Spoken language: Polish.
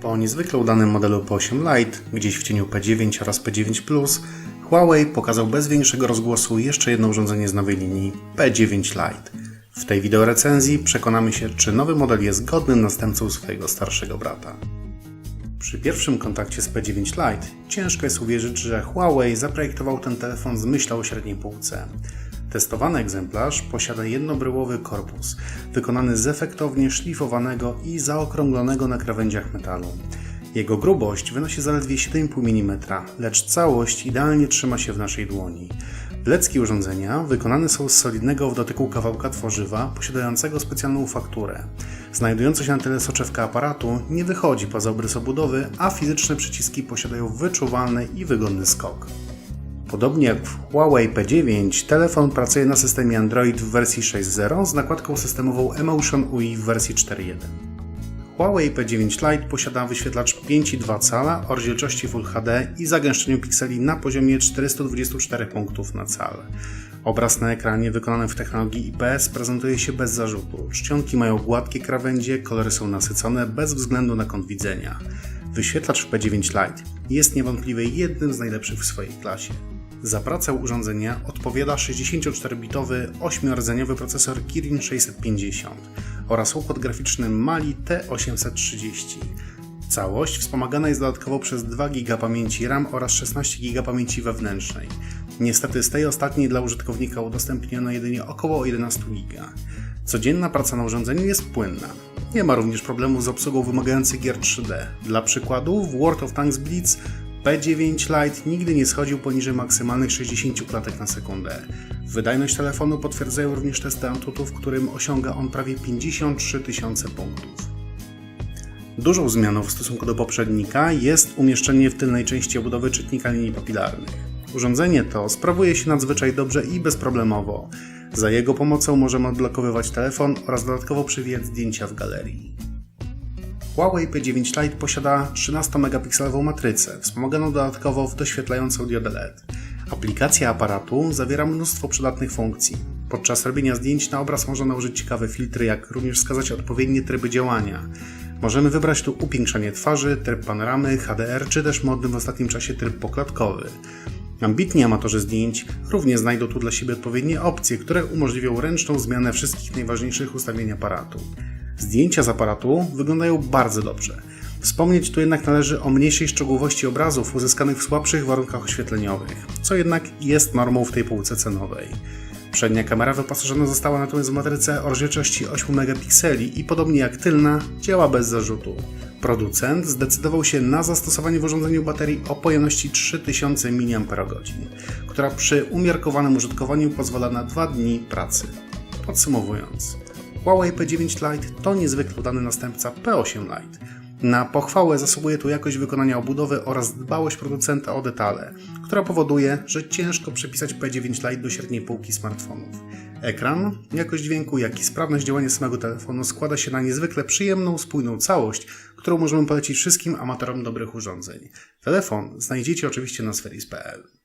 Po niezwykle udanym modelu P8 Lite, gdzieś w cieniu P9 oraz P9 Plus, Huawei pokazał bez większego rozgłosu jeszcze jedno urządzenie z nowej linii P9 Lite. W tej wideorecenzji przekonamy się, czy nowy model jest godnym następcą swojego starszego brata. Przy pierwszym kontakcie z P9 Lite ciężko jest uwierzyć, że Huawei zaprojektował ten telefon z myślą o średniej półce. Testowany egzemplarz posiada jednobryłowy korpus, wykonany z efektownie szlifowanego i zaokrąglonego na krawędziach metalu. Jego grubość wynosi zaledwie 7,5 mm, lecz całość idealnie trzyma się w naszej dłoni. Plecki urządzenia wykonane są z solidnego w dotyku kawałka tworzywa posiadającego specjalną fakturę. Znajdująca się na tyle soczewka aparatu nie wychodzi poza obrys obudowy, a fizyczne przyciski posiadają wyczuwalny i wygodny skok. Podobnie jak w Huawei P9, telefon pracuje na systemie Android w wersji 6.0 z nakładką systemową Emotion UI w wersji 4.1. Huawei P9 Lite posiada wyświetlacz 5,2 cala o rozdzielczości Full HD i zagęszczeniu pikseli na poziomie 424 punktów na cal. Obraz na ekranie wykonany w technologii IPS prezentuje się bez zarzutu. Czcionki mają gładkie krawędzie, kolory są nasycone bez względu na kąt widzenia. Wyświetlacz w P9 Lite jest niewątpliwie jednym z najlepszych w swojej klasie. Za pracę urządzenia odpowiada 64-bitowy 8-rdzeniowy procesor Kirin 650 oraz układ graficzny Mali T830. Całość wspomagana jest dodatkowo przez 2 GB pamięci RAM oraz 16 GB pamięci wewnętrznej. Niestety z tej ostatniej dla użytkownika udostępniono jedynie około 11 GB. Codzienna praca na urządzeniu jest płynna. Nie ma również problemu z obsługą wymagających gier 3D. Dla przykładu w World of Tanks Blitz P9 Lite nigdy nie schodził poniżej maksymalnych 60 klatek na sekundę. Wydajność telefonu potwierdzają również testy Antutu, w którym osiąga on prawie 53 tysiące punktów. Dużą zmianą w stosunku do poprzednika jest umieszczenie w tylnej części obudowy czytnika linii papilarnych. Urządzenie to sprawuje się nadzwyczaj dobrze i bezproblemowo. Za jego pomocą możemy odblokowywać telefon oraz dodatkowo przewijać zdjęcia w galerii. Huawei P9 Lite posiada 13-megapikselową matrycę, wspomaganą dodatkowo w doświetlającą diodę LED. Aplikacja aparatu zawiera mnóstwo przydatnych funkcji. Podczas robienia zdjęć na obraz można nałożyć ciekawe filtry, jak również wskazać odpowiednie tryby działania. Możemy wybrać tu upiększanie twarzy, tryb panoramy, HDR, czy też modny w ostatnim czasie tryb poklatkowy. Ambitni amatorzy zdjęć również znajdą tu dla siebie odpowiednie opcje, które umożliwią ręczną zmianę wszystkich najważniejszych ustawień aparatu. Zdjęcia z aparatu wyglądają bardzo dobrze. Wspomnieć tu jednak należy o mniejszej szczegółowości obrazów uzyskanych w słabszych warunkach oświetleniowych, co jednak jest normą w tej półce cenowej. Przednia kamera wyposażona została natomiast w matrycę o rozdzielczości 8 megapikseli i podobnie jak tylna działa bez zarzutu. Producent zdecydował się na zastosowanie w urządzeniu baterii o pojemności 3000 mAh, która przy umiarkowanym użytkowaniu pozwala na 2 dni pracy. Podsumowując, Huawei P9 Lite to niezwykle udany następca P8 Lite. Na pochwałę zasługuje tu jakość wykonania obudowy oraz dbałość producenta o detale, która powoduje, że ciężko przypisać P9 Lite do średniej półki smartfonów. Ekran, jakość dźwięku, jak i sprawność działania samego telefonu składa się na niezwykle przyjemną, spójną całość, którą możemy polecić wszystkim amatorom dobrych urządzeń. Telefon znajdziecie oczywiście na sferis.pl.